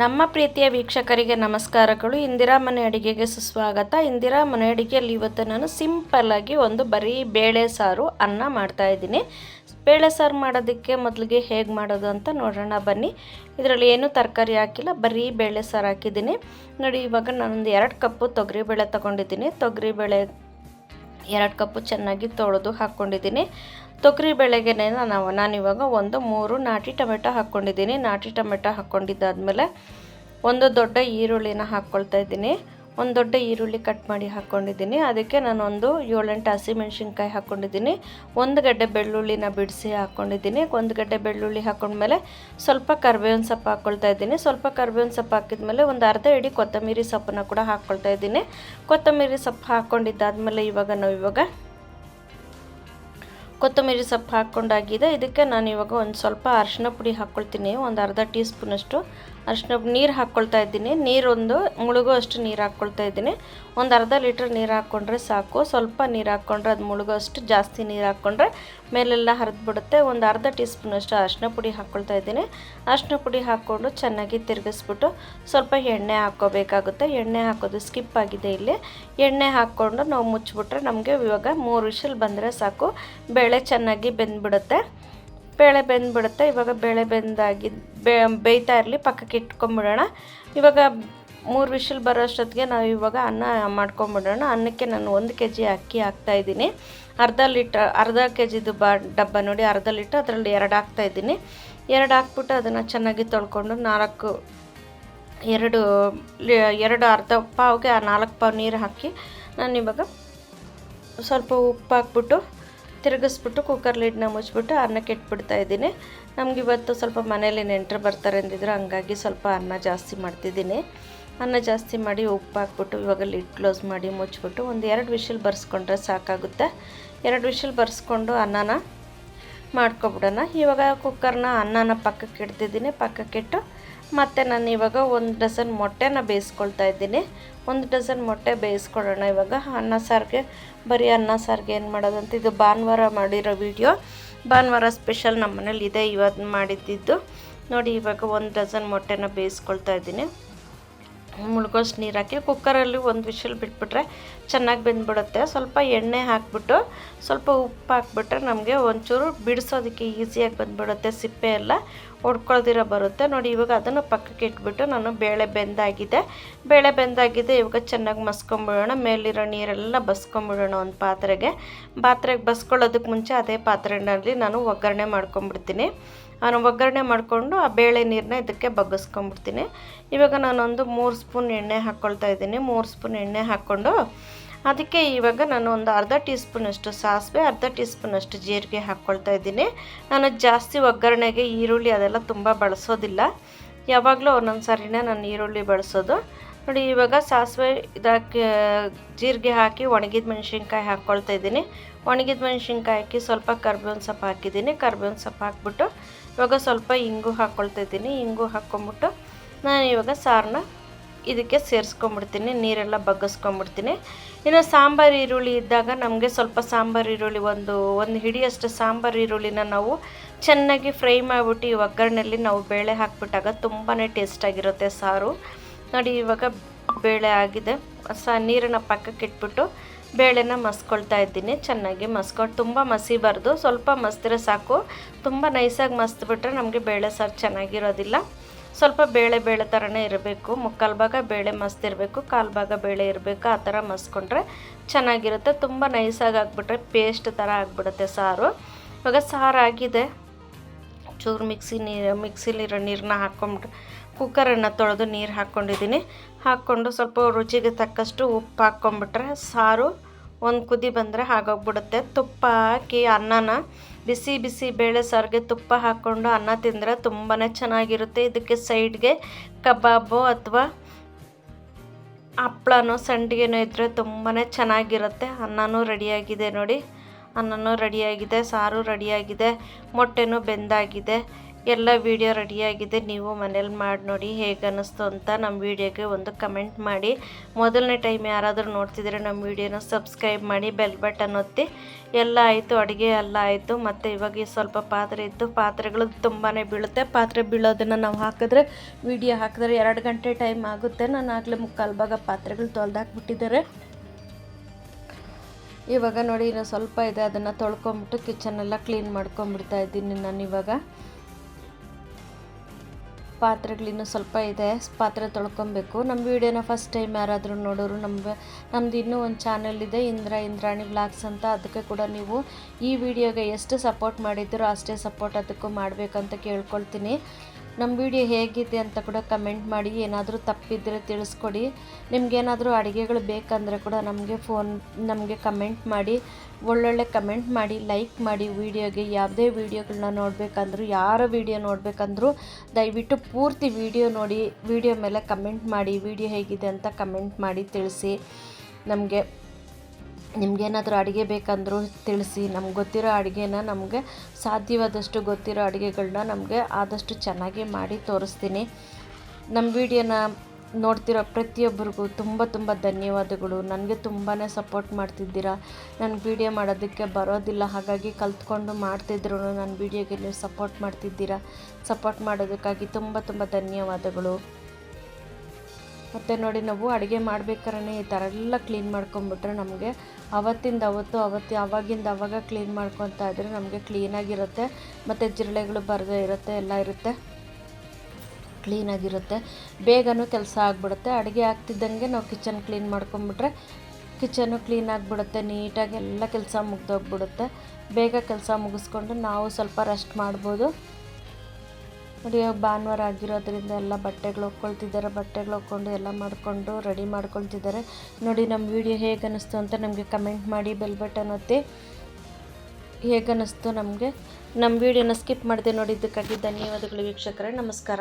ನಮ್ಮ ಪ್ರೀತಿಯ ವೀಕ್ಷಕರಿಗೆ ನಮಸ್ಕಾರಗಳು. ಇಂದಿರಾ ಮನೆ ಅಡಿಗೆಗೆ ಸುಸ್ವಾಗತ. ಇಂದಿರಾ ಮನೆ ಅಡಿಗೆಯಲ್ಲಿ ಇವತ್ತು ನಾನು ಸಿಂಪಲ್ಲಾಗಿ ಒಂದು ಬರೀ ಬೇಳೆ ಸಾರು ಅನ್ನ ಮಾಡ್ತಾ ಇದ್ದೀನಿ. ಬೇಳೆ ಸಾರು ಮಾಡೋದಕ್ಕೆ ಮೊದಲಿಗೆ ಹೇಗೆ ಮಾಡೋದು ಅಂತ ನೋಡೋಣ, ಬನ್ನಿ. ಇದರಲ್ಲಿ ಏನೂ ತರಕಾರಿ ಹಾಕಿಲ್ಲ, ಬರೀ ಬೇಳೆ ಸಾರು ಹಾಕಿದ್ದೀನಿ. ನೋಡಿ, ಇವಾಗ ನಾನೊಂದು ಎರಡು ಕಪ್ಪು ತೊಗರಿಬೇಳೆ ತೊಗೊಂಡಿದ್ದೀನಿ. ತೊಗರಿಬೇಳೆ ಎರಡು ಕಪ್ಪು ಚೆನ್ನಾಗಿ ತೊಳೆದು ಹಾಕ್ಕೊಂಡಿದ್ದೀನಿ ತೊಗರಿ ಬೆಳೆಗೆ ನಾವು ನಾನಿವಾಗ ಒಂದು ಮೂರು ನಾಟಿ ಟೊಮೆಟೊ ಹಾಕ್ಕೊಂಡಿದ್ದೀನಿ. ನಾಟಿ ಟೊಮೆಟೊ ಹಾಕ್ಕೊಂಡಿದ್ದಾದಮೇಲೆ ಒಂದು ದೊಡ್ಡ ಈರುಳ್ಳಿನ ಹಾಕ್ಕೊಳ್ತಾ ಇದ್ದೀನಿ. ಒಂದು ದೊಡ್ಡ ಈರುಳ್ಳಿ ಕಟ್ ಮಾಡಿ ಹಾಕ್ಕೊಂಡಿದ್ದೀನಿ. ಅದಕ್ಕೆ ನಾನು ಒಂದು ಏಳೆಂಟು ಹಸಿಮೆಣ್ಸಿನ್ಕಾಯಿ ಹಾಕ್ಕೊಂಡಿದ್ದೀನಿ. ಒಂದು ಗಡ್ಡೆ ಬೆಳ್ಳುಳ್ಳಿನ ಬಿಡಿಸಿ ಹಾಕ್ಕೊಂಡಿದ್ದೀನಿ. ಒಂದು ಗಡ್ಡೆ ಬೆಳ್ಳುಳ್ಳಿ ಹಾಕ್ಕೊಂಡ್ಮೇಲೆ ಸ್ವಲ್ಪ ಕರ್ಬೇವಿನ ಸೊಪ್ಪು ಹಾಕ್ಕೊಳ್ತಾ ಇದ್ದೀನಿ. ಸ್ವಲ್ಪ ಕರ್ಬೇವಿನ ಸೊಪ್ಪು ಹಾಕಿದ್ಮೇಲೆ ಒಂದು ಅರ್ಧ ಇಡಿ ಕೊತ್ತಂಬರಿ ಸೊಪ್ಪನ್ನು ಕೂಡ ಹಾಕ್ಕೊಳ್ತಾ ಇದ್ದೀನಿ. ಕೊತ್ತಂಬರಿ ಸೊಪ್ಪು ಹಾಕ್ಕೊಂಡಿದ್ದಾದಮೇಲೆ ಇವಾಗ ನಾವು ಇವಾಗ ಕೊತ್ತಂಬರಿ ಸೊಪ್ಪು ಹಾಕ್ಕೊಂಡಾಗಿದೆ. ಇದಕ್ಕೆ ನಾನು ಇವಾಗ ಒಂದು ಸ್ವಲ್ಪ ಅರಿಶಿನ ಪುಡಿ ಹಾಕ್ಕೊಳ್ತೀನಿ. ಒಂದು ಅರ್ಧ ಟೀ ಸ್ಪೂನಷ್ಟು ಅರಿಶಿನ ನೀರು ಹಾಕ್ಕೊಳ್ತಾ ಇದ್ದೀನಿ. ನೀರೊಂದು ಮುಳುಗೋ ಅಷ್ಟು ನೀರು ಹಾಕ್ಕೊಳ್ತಾ ಇದ್ದೀನಿ. ಒಂದು ಅರ್ಧ ಲೀಟ್ರ್ ನೀರು ಹಾಕ್ಕೊಂಡ್ರೆ ಸಾಕು. ಸ್ವಲ್ಪ ನೀರು ಹಾಕ್ಕೊಂಡ್ರೆ ಅದು ಮುಳುಗೋ ಅಷ್ಟು ಜಾಸ್ತಿ ನೀರು ಹಾಕ್ಕೊಂಡ್ರೆ ಮೇಲೆಲ್ಲ ಹರಿದ್ಬಿಡುತ್ತೆ. ಒಂದು ಅರ್ಧ ಟೀ ಸ್ಪೂನಷ್ಟು ಅರಿಶಿನ ಪುಡಿ ಹಾಕ್ಕೊಳ್ತಾ ಇದ್ದೀನಿ. ಅರಿಶಿನ ಪುಡಿ ಹಾಕ್ಕೊಂಡು ಚೆನ್ನಾಗಿ ತಿರುಗಿಸ್ಬಿಟ್ಟು ಸ್ವಲ್ಪ ಎಣ್ಣೆ ಹಾಕ್ಕೋಬೇಕಾಗುತ್ತೆ. ಎಣ್ಣೆ ಹಾಕೋದು ಸ್ಕಿಪ್ ಆಗಿದೆ ಇಲ್ಲಿ. ಎಣ್ಣೆ ಹಾಕ್ಕೊಂಡು ನಾವು ಮುಚ್ಚಿಬಿಟ್ರೆ ನಮಗೆ ಇವಾಗ ಮೂರು ವಿಷಲ್ ಬಂದರೆ ಸಾಕು. ಬೇಳೆ ಚೆನ್ನಾಗಿ ಬೆಂದ್ಬಿಡುತ್ತೆ. ಬೇಳೆ ಬೆಂದ್ಬಿಡುತ್ತೆ. ಇವಾಗ ಬೇಳೆ ಬೆಂದಾಗಿ ಬೇ, ಬೇಯ್ತಾ ಇರಲಿ, ಪಕ್ಕಕ್ಕೆ ಇಟ್ಕೊಂಬಿಡೋಣ. ಇವಾಗ ಮೂರು ವಿಷಲ್ ಬರೋ ಅಷ್ಟೊತ್ತಿಗೆ ನಾವು ಇವಾಗ ಅನ್ನ ಮಾಡ್ಕೊಂಬಿಡೋಣ. ಅನ್ನಕ್ಕೆ ನಾನು ಒಂದು ಕೆ ಜಿ ಅಕ್ಕಿ ಹಾಕ್ತಾಯಿದ್ದೀನಿ ಅರ್ಧ ಲೀಟ್ರ್, ಅರ್ಧ ಕೆ ಜಿದು ಬಾ, ಡಬ್ಬ ನೋಡಿ, ಅರ್ಧ ಲೀಟ್ರ್, ಅದರಲ್ಲಿ ಎರಡು ಹಾಕ್ತಾಯಿದ್ದೀನಿ ಎರಡು ಹಾಕ್ಬಿಟ್ಟು ಅದನ್ನು ಚೆನ್ನಾಗಿ ತೊಳ್ಕೊಂಡು ನಾಲ್ಕು, ಎರಡು ಎರಡು ಅರ್ಧ ಪಾವ್ಗೆ ಆ ನಾಲ್ಕು ಪಾವ್ ನೀರು ಹಾಕಿ ನಾನು ಇವಾಗ ಸ್ವಲ್ಪ ಉಪ್ಪು ಹಾಕ್ಬಿಟ್ಟು ತಿರುಗಿಸ್ಬಿಟ್ಟು ಕುಕ್ಕರ್ ಲಿಡ್ನ ಮುಚ್ಚಿಬಿಟ್ಟು ಅನ್ನಕ್ಕೆ ಇಟ್ಬಿಡ್ತಾ ಇದ್ದೀನಿ. ನಮ್ಗೆ ಇವತ್ತು ಸ್ವಲ್ಪ ಮನೇಲಿ ನೆಂಟರು ಬರ್ತಾರೆ ಅಂದಿದ್ರು, ಹಂಗಾಗಿ ಸ್ವಲ್ಪ ಅನ್ನ ಜಾಸ್ತಿ ಮಾಡ್ತಿದ್ದೀನಿ. ಅನ್ನ ಜಾಸ್ತಿ ಮಾಡಿ ಉಪ್ಪು ಹಾಕ್ಬಿಟ್ಟು ಇವಾಗ ಲಿಡ್ ಕ್ಲೋಸ್ ಮಾಡಿ ಮುಚ್ಚಿಬಿಟ್ಟು ಒಂದು ಎರಡು ವಿಷಲ್ ಬರ್ಸ್ಕೊಂಡ್ರೆ ಸಾಕಾಗುತ್ತೆ. ಎರಡು ವಿಷಲ್ ಬರ್ಸ್ಕೊಂಡು ಅನ್ನನ ಮಾಡ್ಕೊಬಿಡೋಣ. ಇವಾಗ ಕುಕ್ಕರ್ನ ಅನ್ನನ ಪಕ್ಕಕ್ಕೆ ಇಡ್ತಿದ್ದೀನಿ. ಪಕ್ಕಕ್ಕಿಟ್ಟು ಮತ್ತು ನಾನು ಇವಾಗ ಒಂದು ಡಜನ್ ಮೊಟ್ಟೆನ ಬೇಯಿಸ್ಕೊಳ್ತಾ ಇದ್ದೀನಿ. ಒಂದು ಡಜನ್ ಮೊಟ್ಟೆ ಬೇಯಿಸ್ಕೊಳ್ಳೋಣ ಇವಾಗ. ಅನ್ನ ಸಾರಿಗೆ, ಬರೀ ಅನ್ನ ಸಾರಿಗೆ ಏನು ಮಾಡೋದಂತ, ಇದು ಭಾನುವಾರ ಮಾಡಿರೋ ವಿಡಿಯೋ ಭಾನುವಾರ ಸ್ಪೆಷಲ್ ನಮ್ಮ ಮನೇಲಿ ಇದೆ, ಇವತ್ತು ಮಾಡಿದ್ದಿದ್ದು ನೋಡಿ, ಇವಾಗ ಒಂದು ಡಜನ್ ಮೊಟ್ಟೆನ ಬೇಯಿಸ್ಕೊಳ್ತಾ ಇದ್ದೀನಿ. ಮುಳುಗೋಷ್ಟು ನೀರು ಹಾಕಿ ಕುಕ್ಕರಲ್ಲಿ ಒಂದು ವಿಷಲ್ ಬಿಟ್ಬಿಟ್ರೆ ಚೆನ್ನಾಗಿ ಬೆಂದ್ಬಿಡುತ್ತೆ. ಸ್ವಲ್ಪ ಎಣ್ಣೆ ಹಾಕ್ಬಿಟ್ಟು, ಸ್ವಲ್ಪ ಉಪ್ಪು ಹಾಕ್ಬಿಟ್ರೆ ನಮಗೆ ಒಂಚೂರು ಬಿಡಿಸೋದಕ್ಕೆ ಈಸಿಯಾಗಿ ಬಂದ್ಬಿಡುತ್ತೆ. ಸಿಪ್ಪೆ ಎಲ್ಲ ಒಡ್ಕೊಳ್ದಿರೋ ಬರುತ್ತೆ. ನೋಡಿ, ಇವಾಗ ಅದನ್ನು ಪಕ್ಕಕ್ಕೆ ಇಟ್ಬಿಟ್ಟು ನಾನು ಬೇಳೆ ಬೆಂದಾಗಿದೆ. ಬೇಳೆ ಬೆಂದಾಗಿದೆ, ಇವಾಗ ಚೆನ್ನಾಗಿ ಮಸ್ಕೊಂಬಿಡೋಣ. ಮೇಲಿರೋ ನೀರೆಲ್ಲ ಬಸ್ಕೊಂಬಿಡೋಣ ಒಂದು ಪಾತ್ರೆಗೆ. ಪಾತ್ರೆಗೆ ಬಸ್ಕೊಳ್ಳೋದಕ್ಕೆ ಮುಂಚೆ ಅದೇ ಪಾತ್ರೆನಲ್ಲಿ ನಾನು ಒಗ್ಗರಣೆ ಮಾಡ್ಕೊಂಬಿಡ್ತೀನಿ. ನಾನು ಒಗ್ಗರಣೆ ಮಾಡಿಕೊಂಡು ಆ ಬೇಳೆ ನೀರನ್ನ ಇದಕ್ಕೆ ಬಗ್ಗಿಸ್ಕೊಂಬಿಡ್ತೀನಿ. ಇವಾಗ ನಾನೊಂದು ಮೂರು ಸ್ಪೂನ್ ಎಣ್ಣೆ ಹಾಕ್ಕೊಳ್ತಾ ಇದ್ದೀನಿ. ಮೂರು ಸ್ಪೂನ್ ಎಣ್ಣೆ ಹಾಕ್ಕೊಂಡು ಅದಕ್ಕೆ ಇವಾಗ ನಾನು ಒಂದು ಅರ್ಧ ಟೀ ಸ್ಪೂನಷ್ಟು ಸಾಸಿವೆ, ಅರ್ಧ ಟೀ ಸ್ಪೂನಷ್ಟು ಜೀರಿಗೆ ಹಾಕ್ಕೊಳ್ತಾ ಇದ್ದೀನಿ. ನಾನು ಜಾಸ್ತಿ ಒಗ್ಗರಣೆಗೆ ಈರುಳ್ಳಿ ಅದೆಲ್ಲ ತುಂಬ ಬಳಸೋದಿಲ್ಲ. ಯಾವಾಗಲೂ ಒಂದೊಂದು ಸರಿನೇ ನಾನು ಈರುಳ್ಳಿ ಬಳಸೋದು. ನೋಡಿ, ಇವಾಗ ಸಾಸಿವೆ ಇದಕ್ಕೆ ಜೀರಿಗೆ ಹಾಕಿ ಒಣಗಿದ ಮೆಣಸಿನ್ಕಾಯಿ ಹಾಕ್ಕೊಳ್ತಾ ಇದ್ದೀನಿ. ಒಣಗಿದ ಮೆಣಸಿನ್ಕಾಯಿ ಹಾಕಿ ಸ್ವಲ್ಪ ಕರ್ಬೇವಿನ ಸೊಪ್ಪು ಹಾಕಿದ್ದೀನಿ. ಕರ್ಬೇವಿನ ಸೊಪ್ಪು ಹಾಕ್ಬಿಟ್ಟು ಇವಾಗ ಸ್ವಲ್ಪ ಇಂಗು ಹಾಕ್ಕೊಳ್ತಾ ಇದ್ದೀನಿ ಇಂಗು ಹಾಕ್ಕೊಂಬಿಟ್ಟು ನಾನು ಇವಾಗ ಸಾರನ್ನ ಇದಕ್ಕೆ ಸೇರಿಸ್ಕೊಂಬಿಡ್ತೀನಿ. ನೀರೆಲ್ಲ ಬಗ್ಗಿಸ್ಕೊಂಬಿಡ್ತೀನಿ. ಇನ್ನು ಸಾಂಬಾರು ಈರುಳ್ಳಿ ಇದ್ದಾಗ ನಮಗೆ ಸ್ವಲ್ಪ ಸಾಂಬಾರು ಈರುಳ್ಳಿ ಒಂದು ಒಂದು ಹಿಡಿಯಷ್ಟು ಸಾಂಬಾರು ಈರುಳ್ಳಿನ ನಾವು ಚೆನ್ನಾಗಿ ಫ್ರೈ ಮಾಡಿಬಿಟ್ಟು ಈ ಒಗ್ಗರಣೆಯಲ್ಲಿ ನಾವು ಬೇಳೆ ಹಾಕಿಬಿಟ್ಟಾಗ ತುಂಬಾ ಟೇಸ್ಟಾಗಿರುತ್ತೆ ಸಾರು. ನೋಡಿ ಇವಾಗ ಬೇಳೆ ಆಗಿದೆ. ಸ ನೀರನ್ನು ಪಕ್ಕಕ್ಕೆ ಇಟ್ಬಿಟ್ಟು ಬೇಳೆನ ಮಸ್ಕೊಳ್ತಾ ಇದ್ದೀನಿ. ಚೆನ್ನಾಗಿ ಮಸ್ಕೊಂಡು ತುಂಬ ಮಸಿಬಾರ್ದು. ಸ್ವಲ್ಪ ಮಸ್ತಿದ್ರೆ ಸಾಕು. ತುಂಬ ನೈಸಾಗಿ ಮಸ್ತ್ಬಿಟ್ರೆ ನಮಗೆ ಬೇಳೆ ಸಾರು ಚೆನ್ನಾಗಿರೋದಿಲ್ಲ. ಸ್ವಲ್ಪ ಬೇಳೆ ಬೇಳೆ ಥರನೇ ಇರಬೇಕು. ಮುಕ್ಕಾಲು ಭಾಗ ಬೇಳೆ ಮಸ್ತಿರಬೇಕು. ಕಾಲು ಭಾಗ ಬೇಳೆ ಇರಬೇಕು. ಆ ಥರ ಮಸ್ಕೊಂಡ್ರೆ ಚೆನ್ನಾಗಿರುತ್ತೆ. ತುಂಬ ನೈಸಾಗಿ ಹಾಕ್ಬಿಟ್ರೆ ಪೇಸ್ಟ್ ಥರ ಆಗಿಬಿಡುತ್ತೆ ಸಾರು. ಇವಾಗ ಸಾರು ಆಗಿದೆ ಚೂರು ಮಿಕ್ಸಿ ನೀರು ಮಿಕ್ಸಿಲಿರೋ ನೀರನ್ನ ಹಾಕ್ಕೊಂಬಿಟ್ಟು ಕುಕ್ಕರನ್ನು ತೊಳೆದು ನೀರು ಹಾಕ್ಕೊಂಡಿದ್ದೀನಿ ಹಾಕ್ಕೊಂಡು ಸ್ವಲ್ಪ ರುಚಿಗೆ ತಕ್ಕಷ್ಟು ಉಪ್ಪು ಹಾಕ್ಕೊಂಬಿಟ್ರೆ ಸಾರು ಒಂದು ಕುದಿ ಬಂದರೆ ಆಗೋಗ್ಬಿಡುತ್ತೆ ತುಪ್ಪ ಹಾಕಿ ಅನ್ನನ ಬಿಸಿ ಬಿಸಿ ಬೇಳೆ ಸಾರಿಗೆ ತುಪ್ಪ ಹಾಕ್ಕೊಂಡು ಅನ್ನ ತಿಂದರೆ ತುಂಬಾ ಚೆನ್ನಾಗಿರುತ್ತೆ. ಇದಕ್ಕೆ ಸೈಡ್ಗೆ ಕಬಾಬು ಅಥವಾ ಹಪ್ಳನೋ ಸಂಡಿಗೆನೋ ಇದ್ದರೆ ತುಂಬಾ ಚೆನ್ನಾಗಿರುತ್ತೆ. ಅನ್ನನೂ ರೆಡಿಯಾಗಿದೆ ನೋಡಿ. ಅನ್ನನೂ ರೆಡಿಯಾಗಿದೆ, ಸಾರು ರೆಡಿಯಾಗಿದೆ, ಮೊಟ್ಟೆನೂ ಬೆಂದಾಗಿದೆ. ಎಲ್ಲ ವಿಡಿಯೋ ರೆಡಿಯಾಗಿದೆ ನೀವು ಮನೇಲಿ ಮಾಡಿ ನೋಡಿ ಹೇಗೆ ಅನ್ನಿಸ್ತು ಅಂತ ನಮ್ಮ ವಿಡಿಯೋಗೆ ಒಂದು ಕಮೆಂಟ್ ಮಾಡಿ. ಮೊದಲನೇ ಟೈಮ್ ಯಾರಾದರೂ ನೋಡ್ತಿದ್ರೆ ನಮ್ಮ ವಿಡಿಯೋನ ಸಬ್ಸ್ಕ್ರೈಬ್ ಮಾಡಿ ಬೆಲ್ ಬಟನ್ ಒತ್ತಿ. ಎಲ್ಲ ಆಯಿತು, ಅಡುಗೆ ಎಲ್ಲ ಆಯಿತು. ಮತ್ತು ಇವಾಗ ಸ್ವಲ್ಪ ಪಾತ್ರೆ ಇತ್ತು. ಪಾತ್ರೆಗಳು ತುಂಬಾ ಬೀಳುತ್ತೆ. ಪಾತ್ರೆ ಬೀಳೋದನ್ನು ನಾವು ಹಾಕಿದ್ರೆ ವಿಡಿಯೋ ಹಾಕಿದ್ರೆ ಎರಡು ಗಂಟೆ ಟೈಮ್ ಆಗುತ್ತೆ. ನಾನು ಆಗಲೇ ಮುಕ್ಕಾಲು ಭಾಗ ಪಾತ್ರೆಗಳು ತೊಳೆದಾಕ್ಬಿಟ್ಟಿದ್ದಾರೆ. ಇವಾಗ ನೋಡಿ ಇನ್ನು ಸ್ವಲ್ಪ ಇದೆ. ಅದನ್ನು ತೊಳ್ಕೊಂಬಿಟ್ಟು ಕಿಚನೆಲ್ಲ ಕ್ಲೀನ್ ಮಾಡ್ಕೊಂಬಿಡ್ತಾ ಇದ್ದೀನಿ ನಾನು ಇವಾಗ. ಪಾತ್ರೆಗಳಿನ್ನೂ ಸ್ವಲ್ಪ ಇದೆ, ಪಾತ್ರೆ ತೊಳ್ಕೊಬೇಕು. ನಮ್ಮ ವೀಡಿಯೋನ ಫಸ್ಟ್ ಟೈಮ್ ಯಾರಾದರೂ ನೋಡೋರು ನಮ್ಮ ನಮ್ಮದು ಇನ್ನೂ ಒಂದು ಚಾನಲ್ ಇದೆ, ಇಂದ್ರ ಇಂದ್ರಾಣಿ ಬ್ಲಾಗ್ಸ್ ಅಂತ. ಅದಕ್ಕೆ ಕೂಡ ನೀವು ಈ ವಿಡಿಯೋಗೆ ಎಷ್ಟು ಸಪೋರ್ಟ್ ಮಾಡಿದ್ದೀರೋ ಅಷ್ಟೇ ಸಪೋರ್ಟ್ ಅದಕ್ಕೂ ಮಾಡಬೇಕಂತ ಕೇಳ್ಕೊಳ್ತೀನಿ. ನಮ್ಮ ವಿಡಿಯೋ ಹೇಗಿದೆ ಅಂತ ಕೂಡ ಕಮೆಂಟ್ ಮಾಡಿ, ಏನಾದರೂ ತಪ್ಪಿದ್ದರೆ ತಿಳಿಸ್ಕೊಡಿ. ನಿಮಗೇನಾದರೂ ಅಡುಗೆಗಳು ಬೇಕಂದರೆ ಕೂಡ ನಮಗೆ ಫೋನ್, ನಮಗೆ ಕಮೆಂಟ್ ಮಾಡಿ. ಒಳ್ಳೊಳ್ಳೆ ಕಮೆಂಟ್ ಮಾಡಿ, ಲೈಕ್ ಮಾಡಿ ವಿಡಿಯೋಗೆ. ಯಾವುದೇ ವೀಡಿಯೋಗಳನ್ನ ನೋಡಬೇಕಂದ್ರೂ, ಯಾರ ವೀಡಿಯೋ ನೋಡಬೇಕಂದ್ರೂ ದಯವಿಟ್ಟು ಪೂರ್ತಿ ವಿಡಿಯೋ ನೋಡಿ, ವಿಡಿಯೋ ಮೇಲೆ ಕಮೆಂಟ್ ಮಾಡಿ, ವಿಡಿಯೋ ಹೇಗಿದೆ ಅಂತ ಕಮೆಂಟ್ ಮಾಡಿ ತಿಳಿಸಿ. ನಮಗೆ ನಿಮಗೇನಾದರೂ ಅಡುಗೆ ಬೇಕಂದರೂ ತಿಳಿಸಿ. ನಮ್ಗೆ ಗೊತ್ತಿರೋ ಅಡುಗೆನ ನಮಗೆ ಸಾಧ್ಯವಾದಷ್ಟು ಗೊತ್ತಿರೋ ಅಡುಗೆಗಳನ್ನ ನಮಗೆ ಆದಷ್ಟು ಚೆನ್ನಾಗಿ ಮಾಡಿ ತೋರಿಸ್ತೀನಿ. ನಮ್ಮ ವಿಡಿಯೋನ ನೋಡ್ತಿರೋ ಪ್ರತಿಯೊಬ್ಬರಿಗೂ ತುಂಬ ತುಂಬ ಧನ್ಯವಾದಗಳು. ನನಗೆ ತುಂಬಾ ಸಪೋರ್ಟ್ ಮಾಡ್ತಿದ್ದೀರಾ? ನನ್ನ ವಿಡಿಯೋ ಮಾಡೋದಕ್ಕೆ ಬರೋದಿಲ್ಲ. ಹಾಗಾಗಿ ಕಲ್ತ್ಕೊಂಡು ಮಾಡ್ತಿದ್ರು ನನ್ನ ವಿಡಿಯೋಗೆ ನೀವು ಸಪೋರ್ಟ್ ಮಾಡ್ತಿದ್ದೀರಾ? ಸಪೋರ್ಟ್ ಮಾಡೋದಕ್ಕಾಗಿ ತುಂಬ ತುಂಬ ಧನ್ಯವಾದಗಳು. ಮತ್ತು ನೋಡಿ ನಾವು ಅಡುಗೆ ಮಾಡ್ಬೇಕಾದ್ರೆ ಈ ಥರ ಎಲ್ಲ ಕ್ಲೀನ್ ಮಾಡ್ಕೊಂಬಿಟ್ರೆ ನಮಗೆ ಅವತ್ತಿಂದ ಅವತ್ತು ಅವತ್ತು ಅವಾಗಿಂದ ಅವಾಗ ಕ್ಲೀನ್ ಮಾಡ್ಕೊತಾ ಇದ್ದರೆ ನಮಗೆ ಕ್ಲೀನಾಗಿರುತ್ತೆ ಮತ್ತು ಜಿರಳೆಗಳು ಬರದೇ ಇರುತ್ತೆ, ಎಲ್ಲ ಇರುತ್ತೆ. ಕ್ಲೀನಾಗಿರುತ್ತೆ ಬೇಗನೂ ಕೆಲಸ ಆಗಿಬಿಡುತ್ತೆ. ಅಡುಗೆ ಆಗ್ತಿದ್ದಂಗೆ ನಾವು ಕಿಚನ್ ಕ್ಲೀನ್ ಮಾಡ್ಕೊಂಬಿಟ್ರೆ ಕಿಚನು ಕ್ಲೀನ್ ಆಗಿಬಿಡುತ್ತೆ. ನೀಟಾಗಿ ಎಲ್ಲ ಕೆಲಸ ಮುಗ್ದೋಗ್ಬಿಡುತ್ತೆ. ಬೇಗ ಕೆಲಸ ಮುಗಿಸ್ಕೊಂಡು ನಾವು ಸ್ವಲ್ಪ ರೆಸ್ಟ್ ಮಾಡ್ಬೋದು. ನೋಡಿ ಭಾನುವಾರ ಆಗಿರೋದ್ರಿಂದ ಎಲ್ಲ ಬಟ್ಟೆಗಳು ಒಕ್ಕೊಳ್ತಿದ್ದಾರೆ. ಬಟ್ಟೆಗಳು ಒಕ್ಕೊಂಡು ಎಲ್ಲ ಮಾಡಿಕೊಂಡು ರೆಡಿ ಮಾಡ್ಕೊಳ್ತಿದ್ದಾರೆ. ನೋಡಿ, ನಮ್ಮ ವಿಡಿಯೋ ಹೇಗೆ ಅನ್ನಿಸ್ತು ಅಂತ ನಮಗೆ ಕಮೆಂಟ್ ಮಾಡಿ, ಬೆಲ್ ಬಟನ್ ಒತ್ತಿ. ಹೇಗೆ ಅನ್ನಿಸ್ತು ನಮಗೆ? ನಮ್ಮ ವೀಡಿಯೋನ ಸ್ಕಿಪ್ ಮಾಡಿದೆ ನೋಡಿದ್ದಕ್ಕಾಗಿ ಧನ್ಯವಾದಗಳು ವೀಕ್ಷಕರೇ. ನಮಸ್ಕಾರ.